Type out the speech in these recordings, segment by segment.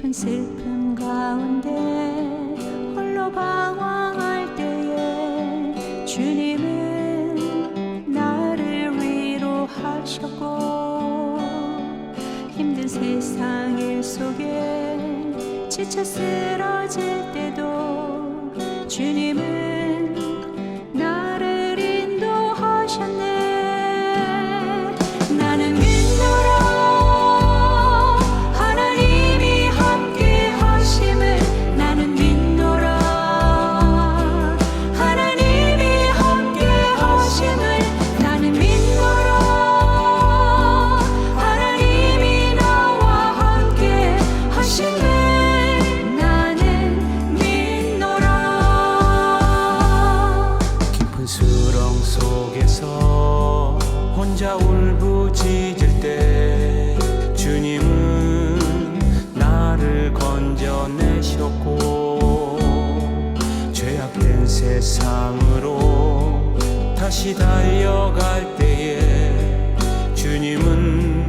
깊은 슬픔 가운데 홀로 방황할 때에 주님은 나를 위로하셨고 힘든 세상 일 속에 지쳐 쓰러질 때도 주님은 걸어갈 때에 주님은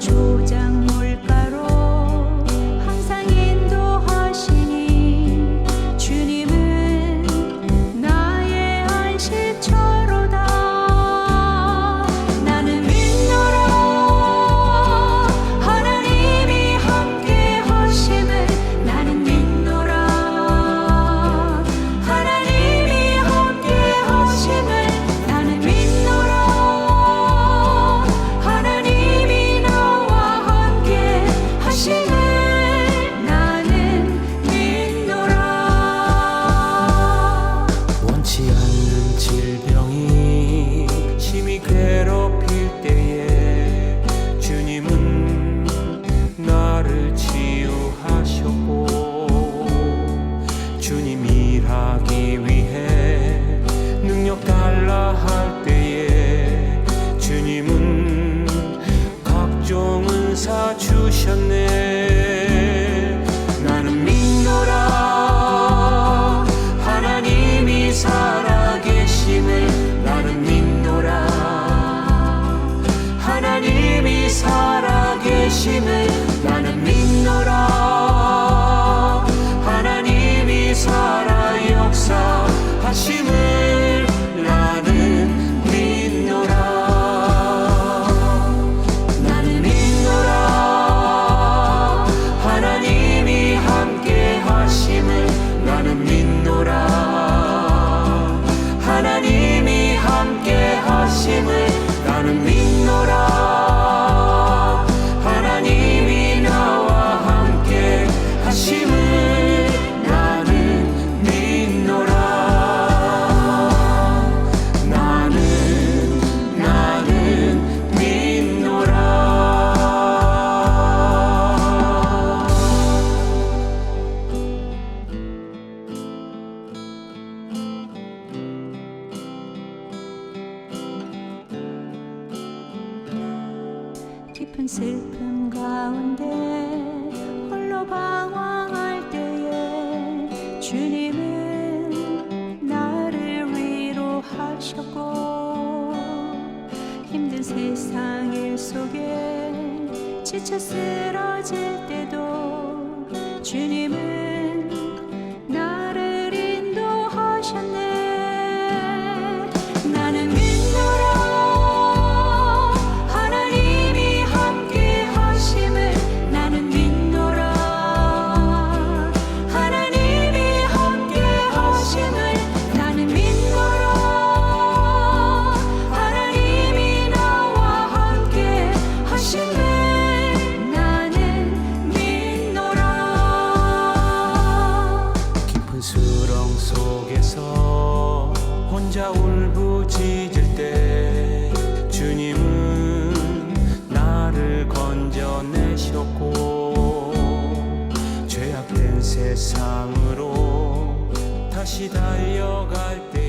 Chú 주셨네. 깊은 슬픔 가운데 홀로 방황할 때에 주님은 나를 위로하셨고 힘든 세상 일 속에 지쳐 쓰러질 때도 주님은 다시 달려갈 때